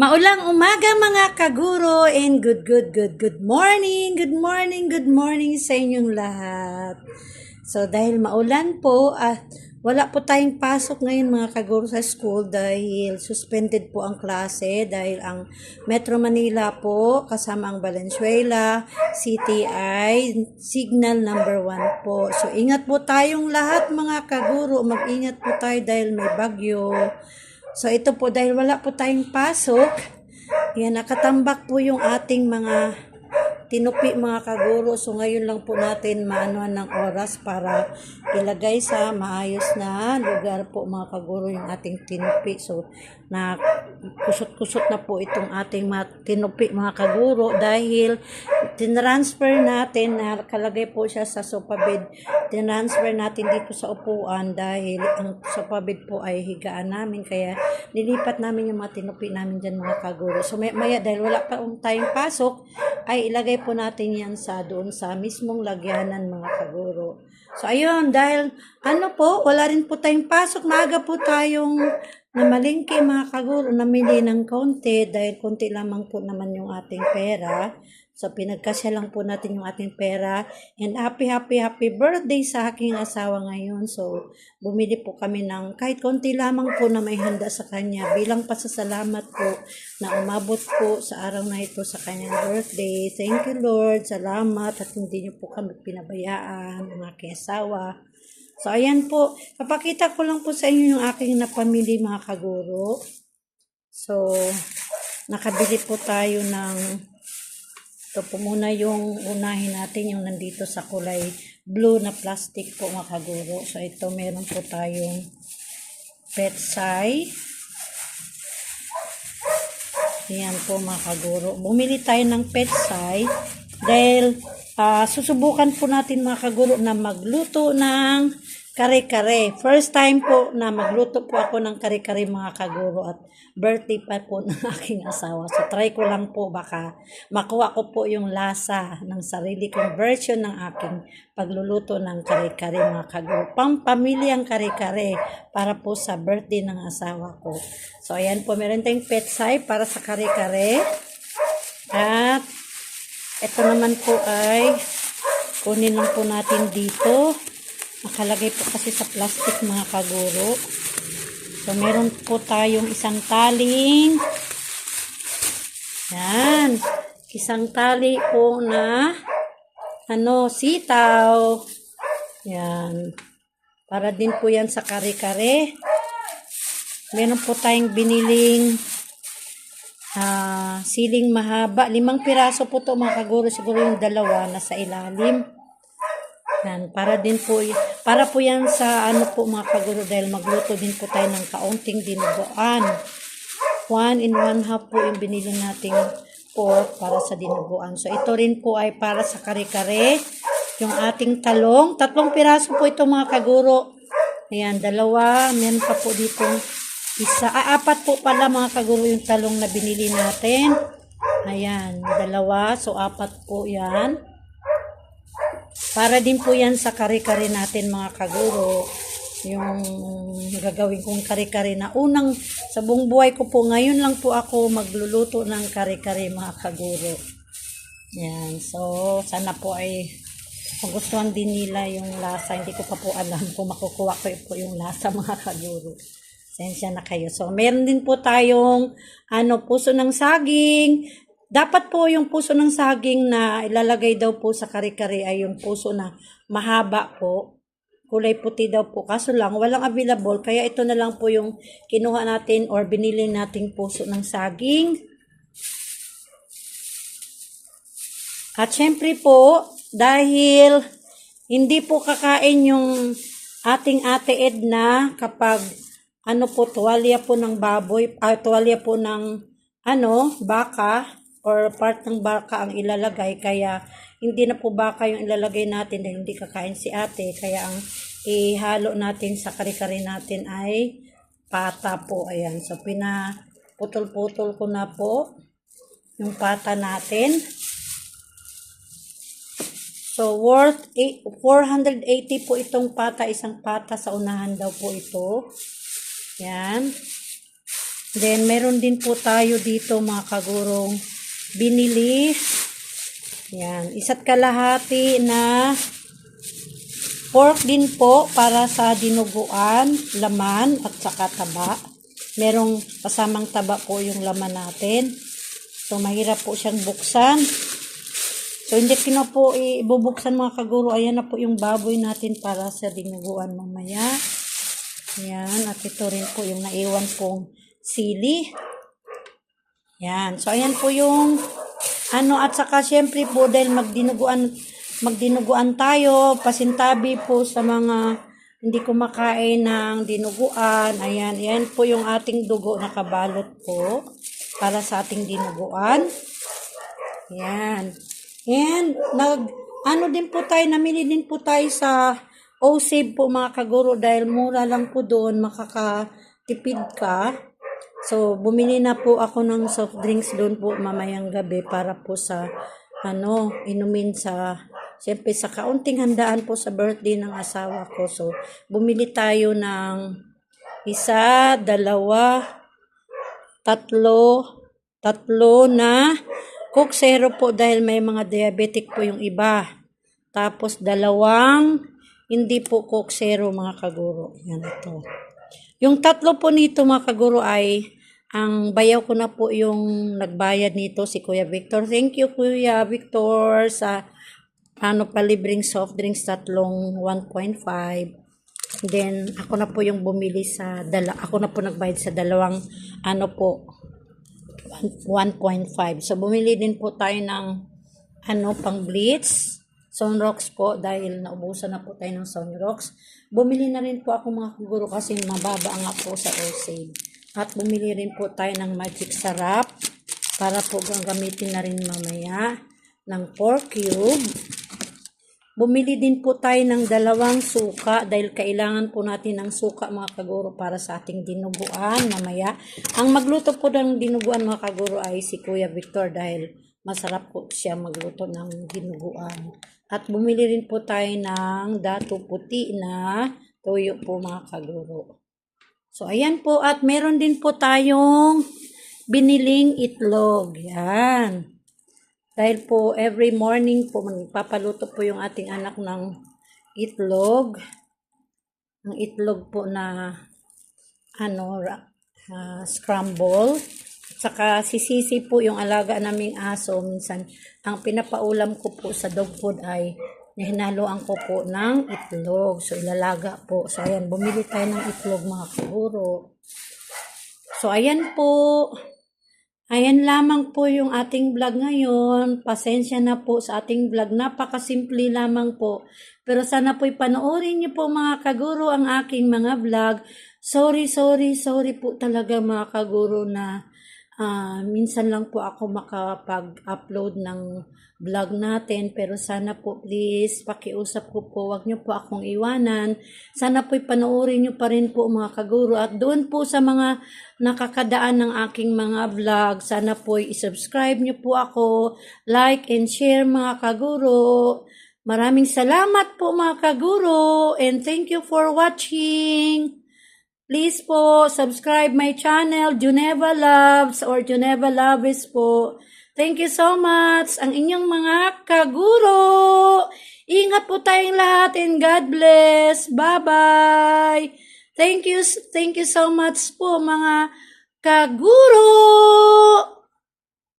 Maulang umaga mga kaguro and good good good good morning, good morning, good morning sa inyong lahat. So dahil maulan po at wala po tayong pasok ngayon mga kaguro sa school dahil suspended po ang klase dahil ang Metro Manila po kasama ang Valenzuela ay signal number 1 po. So ingat po tayong lahat mga kaguro, mag-ingat po tayo dahil may bagyo. So ito po dahil wala po tayong pasok, yan nakatambak po yung ating mga tinupi mga kaguro. So ngayon lang po natin maanuhan ng oras para ilagay sa maayos na lugar po mga kaguro yung ating tinupi. So na kusot-kusot na po itong ating tinupi mga kaguro dahil tinransfer natin na kalagay po siya sa sofa bed. Tinransfer natin dito sa upuan dahil ang sofa bed po ay higaan namin kaya nilipat namin yung mga tinupi namin dyan mga kaguro. So may, maya dahil wala pa tayong pasok ay ilagay po natin yan sa doon sa mismong lagyanan mga kaguro. So ayun dahil ano po wala rin po tayong pasok maaga po tayong namalingki mga kaguro namili ng konti dahil konti lamang po naman yung ating pera. So, pinagkasya lang po natin yung ating pera. And happy, happy, happy birthday sa aking asawa ngayon. So, bumili po kami ng kahit konti lamang po na may handa sa kanya bilang pasasalamat po na umabot po sa araw na ito sa kanyang birthday. Thank you, Lord. Salamat at hindi niyo po kami pinabayaan, ang aking. So, ayan po. Papakita ko lang po sa inyo yung aking napamili mga kaguro. So, nakabili po tayo ng ito po muna yung unahin natin yung nandito sa kulay blue na plastic po mga kaguro. So ito meron po tayong petsai. Ayan po mga kaguro. Bumili tayo ng petsai dahil ah, susubukan po natin mga kaguro na magluto ng kare-kare. First time po na magluto po ako ng kare-kare mga kaguro at birthday pa po ng aking asawa. So try ko lang po baka makuha ko po yung lasa ng sarili kong version ng aking pagluluto ng kare-kare mga kaguro. Pang pamilyang kare-kare para po sa birthday ng asawa ko. So ayan po, meron tayong petsay para sa kare-kare. At ito naman po ay kunin lang po natin dito. Nakalagay po kasi sa plastic mga kaguro. So, meron po tayong isang taling yan. Isang tali po na ano, sitaw. Yan. Para din po yan sa kare-kare. Meron po tayong biniling ah, siling mahaba. Limang piraso po to mga kaguro. Siguro yung dalawa nasa ilalim. Yan, para din po, para po yan sa ano po mga kaguro dahil magluto din po tayo ng kaunting dinuguan. One in one half po yung binili nating pork para sa dinuguan. So ito rin po ay para sa kare-kare. Yung ating talong, tatlong piraso po ito mga kaguro. Ayan, dalawa, meron pa po dito isa, ah, apat po pala mga kaguro yung talong na binili natin. Ayan, dalawa, so apat po yan. Para din po yan sa kare-kare natin mga kaguro. Yung gagawin kong kare-kare na unang sa buong buhay ko po. Ngayon lang po ako magluluto ng kare-kare mga kaguro. Yan. So, sana po ay magustuhan din nila yung lasa. Hindi ko pa po alam kung makukuha ko po yung lasa mga kaguro. Sensya na kayo. So, meron din po tayong ano, puso ng saging. Dapat po yung puso ng saging na ilalagay daw po sa kare-kare ay yung puso na mahaba po. Kulay puti daw po. Kaso lang, walang available. Kaya ito na lang po yung kinuha natin or binili nating puso ng saging. At syempre po, dahil hindi po kakain yung ating ate Edna kapag ano po, tuwalya po ng baboy, ah, tuwalya po ng ano, baka or part ng baka ang ilalagay. Kaya hindi na po baka yung ilalagay natin dahil hindi kakain si ate. Kaya ang ihalo natin sa kare-kare natin ay pata po. Ayan. So, pinaputol-putol ko na po yung pata natin. So, worth eight- 480 po itong pata. Isang pata sa unahan daw po ito. Yan. Then, meron din po tayo dito mga kagurong binili. Yan. Isa't kalahati na pork din po para sa dinuguan, laman at saka taba. Merong kasamang taba po yung laman natin. So, mahirap po siyang buksan. So, hindi ko na po ibubuksan mga kaguro. Ayan na po yung baboy natin para sa dinuguan mamaya. Ayan. At ito rin po yung naiwan pong sili. Yan. So, ayan po yung ano at saka syempre po dahil magdinuguan magdinuguan tayo, pasintabi po sa mga hindi kumakain ng dinuguan. Ayan, ayan po yung ating dugo na kabalot po para sa ating dinuguan. Yan. And nag ano din po tayo, namili din po tayo sa OSAVE po mga kaguro dahil mura lang po doon, makakatipid ka. So, bumili na po ako ng soft drinks doon po mamayang gabi para po sa ano, inumin sa Siyempre, sa kaunting handaan po sa birthday ng asawa ko. So, bumili tayo ng isa, dalawa, tatlo, tatlo na Coke Zero po dahil may mga diabetic po yung iba. Tapos, dalawang hindi po Coke Zero mga kaguro. Yan ito. Yung tatlo po nito mga kaguro ay ang bayaw ko na po yung nagbayad nito si Kuya Victor. Thank you Kuya Victor sa ano pa libreng soft drinks tatlong 1.5 then ako na po yung bumili sa dala ako na po nagbayad sa dalawang ano po 1.5 so bumili din po tayo ng ano pang bleach sunrocks po dahil naubusan na po tayo ng sunrocks bumili na rin po ako mga kaguro kasi mababa nga po sa Osade at bumili rin po tayo ng magic sarap para po gagamitin na rin mamaya ng 4 cube Bumili din po tayo ng dalawang suka dahil kailangan po natin ng suka mga kaguro para sa ating dinuguan mamaya. Ang magluto po ng dinuguan mga kaguro ay si Kuya Victor dahil masarap po siya magluto ng dinuguan. At bumili rin po tayo ng dato puti na tuyo po mga kaguro. So ayan po at meron din po tayong biniling itlog. Yan. Dahil po every morning po magpapaluto po yung ating anak ng itlog. Ang itlog po na ano uh, scramble. Saka sisisi po yung alaga naming aso. Minsan ang pinapaulam ko po sa dog food ay hinaloan ko po ng itlog. So ilalaga po. So ayan, bumili tayo ng itlog mga kaguro. So ayan po. Ayan lamang po yung ating vlog ngayon. Pasensya na po sa ating vlog. Napakasimple lamang po. Pero sana po'y panoorin niyo po mga kaguro ang aking mga vlog. Sorry, sorry, sorry po talaga mga kaguro na uh, minsan lang po ako makapag-upload ng vlog natin. Pero sana po please, pakiusap ko po, wag niyo po akong iwanan. Sana po'y panoorin niyo pa rin po mga kaguro. At doon po sa mga nakakadaan ng aking mga vlog, sana po'y isubscribe niyo po ako, like and share mga kaguro. Maraming salamat po mga kaguro and thank you for watching. Please po, subscribe my channel, Juneva Loves or Juneva Loves po. Thank you so much. Ang inyong mga kaguro. Ingat po tayong lahat and God bless. Bye-bye. Thank you, thank you so much po mga kaguro.